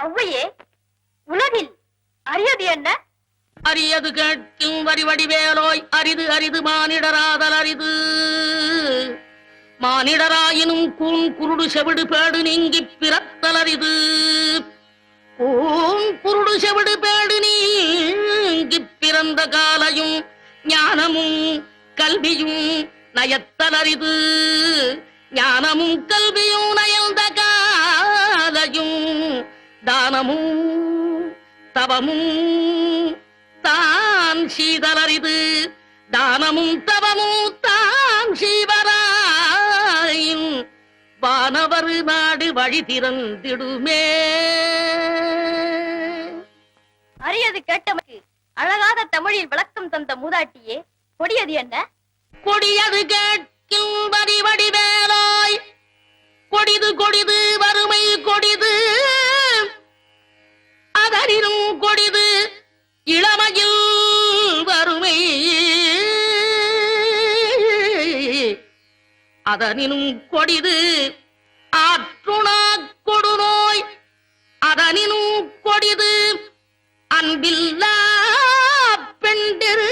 ஔவையே உலகில் அரியது என்ன? அரியது கேட்கும் வரிவடி வேலோய் அரிது அரிது மானிடராதல் அரிது. மானிடராயினும் கூண் குருடு செவிடு பேடு நீங்கி பிறத்தல் அரிது. கூண் குருடு செவிடு பேடு நீங்கி பிறந்த காலையும் ஞானமும் கல்வியும் நயத்தல் அரிது. ஞானமும் கல்வியும் தானமும் தவமும் தான் சீதலரிது தானமும் தவமும் தான் சீவராயின் வானவர் நாடு வழி திறந்திடுமே. அரியது கேட்டமைக்கு அழகாத தமிழில் விளக்கம் தந்த மூதாட்டியே கொடியது என்ன? கொடியது கேட்கும் அதனினும் கொடிது. ஆற்றுணா கொடுநோய். அதனினும் கொடிது. அன்பில்லா பெண்டிரு.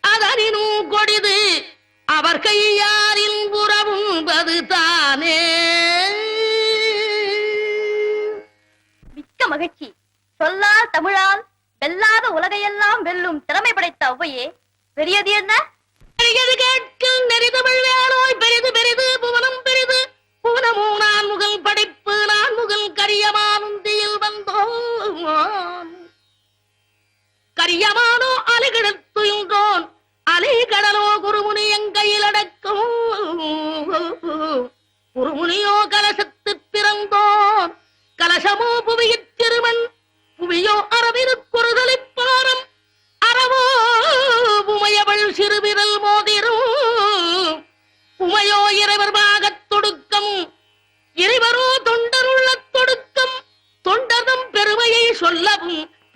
அதனினும் கொடிது. அவர் கையாரின் உறவும்பது தானே. மிக்க மகிழ்ச்சி. சொல்லால் தமிழால் வெல்லாத உலகையெல்லாம் வெல்லும் திறமை படைத்த ஒவ்வையே பெரியது என்ன? பெரியது கரியமானுந்தியில் வந்தோம். கரியமா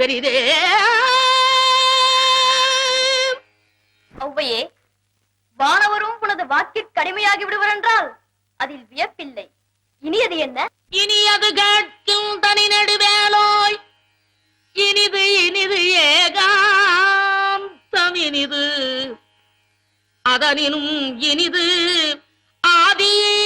பெரிதே. ஔவையே வானவரும் உனது வாக்கிற்கு அடிமையாகி விடுவர் என்றால் அதில் வியப்பில்லை. இனியது என்ன? இனி அது கேட்கும் தனி நெடுவேலோய். இனிது இனிது ஏகாந்தம் இனிது அதனினும் இனிது ஆதியை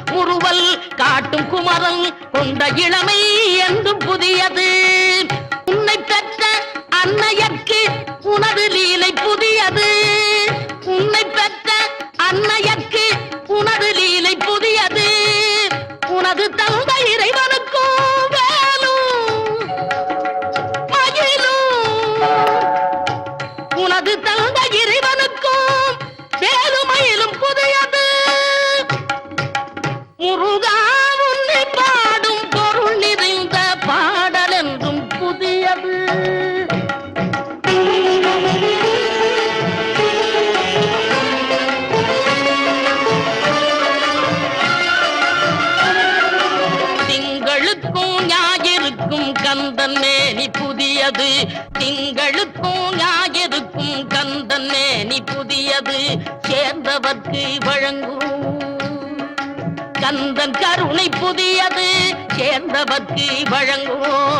முருவல் காட்டும் குமரல் கொண்ட இளமை என்றும் புதியது. உன்னை பெற்ற அன்னையற்கு உனது லீலை புதியது. உன்னை பெற்ற அன்னைய பக்தி வழங்குவோம்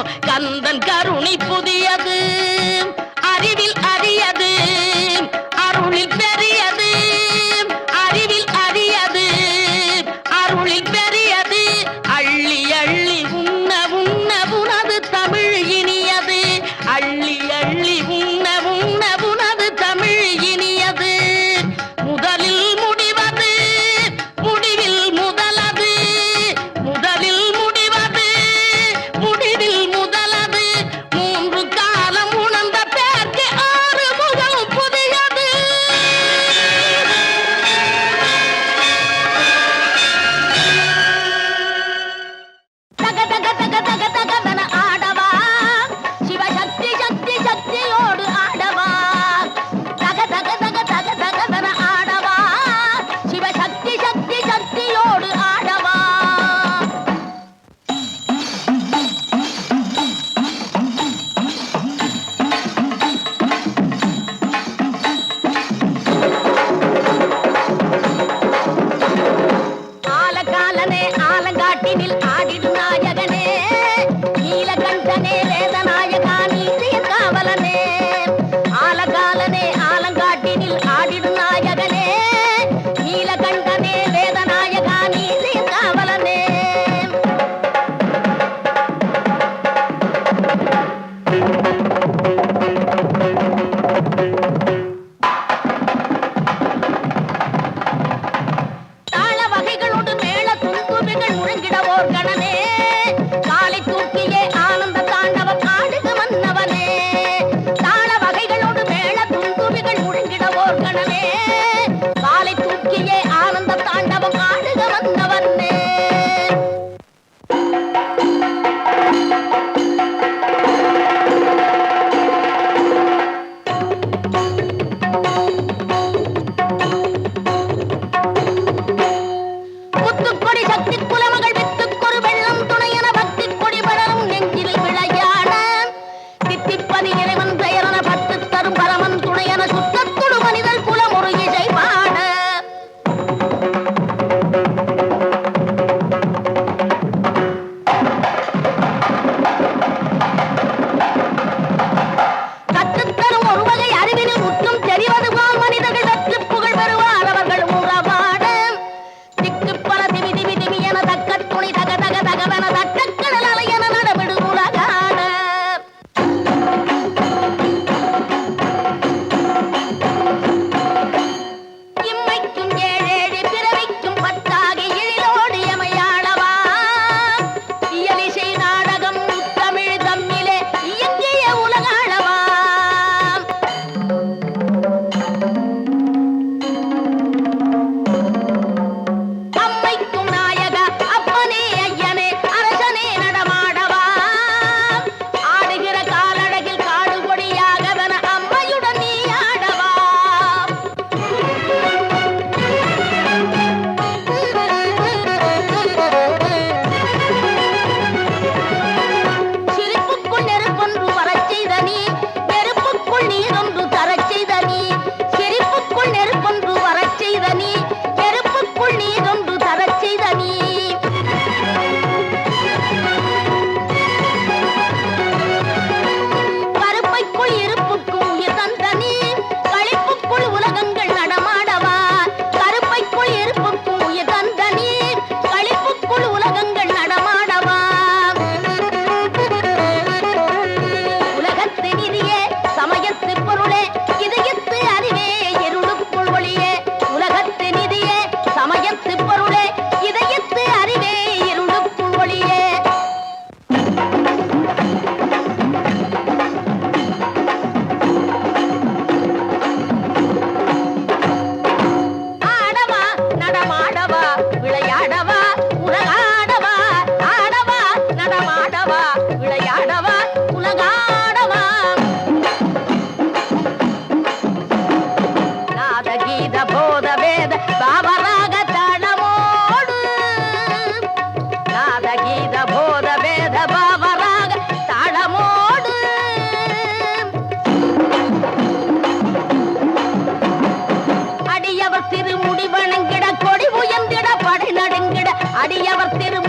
அடியவர் திரு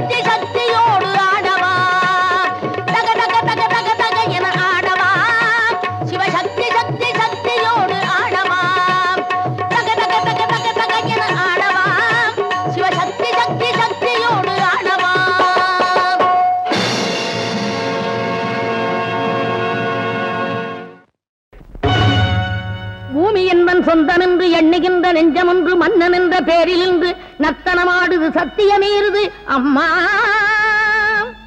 சக்தி சக்தியோடு நெஞ்சம் ஒன்று மன்னன் என்ற பேரிலிருந்து நர்த்தனமாடுது சத்தியமீறுது. அம்மா!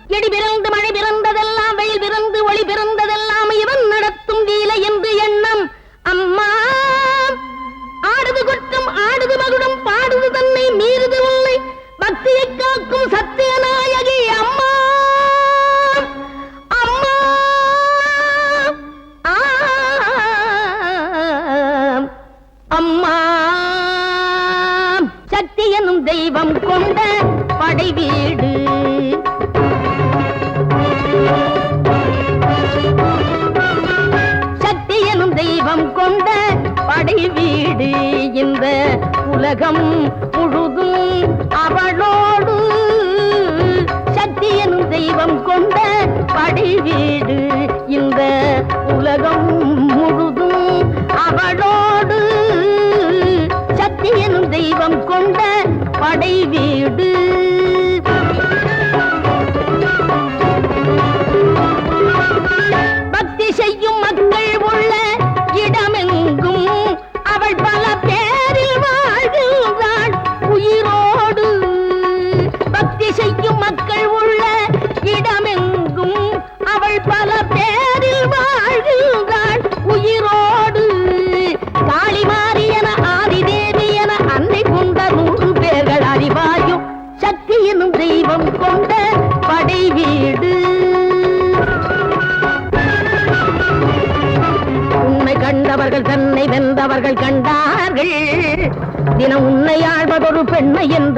எடி பிறந்து மழை பிறந்ததெல்லாம் வெயில் பிறந்து ஒளி பிறந்ததெல்லாம் இவன் நடத்தும் வீலை என்று எண்ணம். அம்மா! ஆடுது குற்றம் ஆடுது மகுடம் பாடுது தன்னை மீறுது உன்னை. பக்தியை காக்கும் சத்தியம் வடிவம் கொண்ட படை வீடு. சக்தி எனும் தெய்வம் கொண்ட படை வீடு. இந்த உலகம் முழுதும் அவளோடு. சக்தி எனும் தெய்வம் கொண்ட படை இந்த உலகம் ஆடை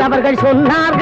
அவர்கள் சொன்னார்.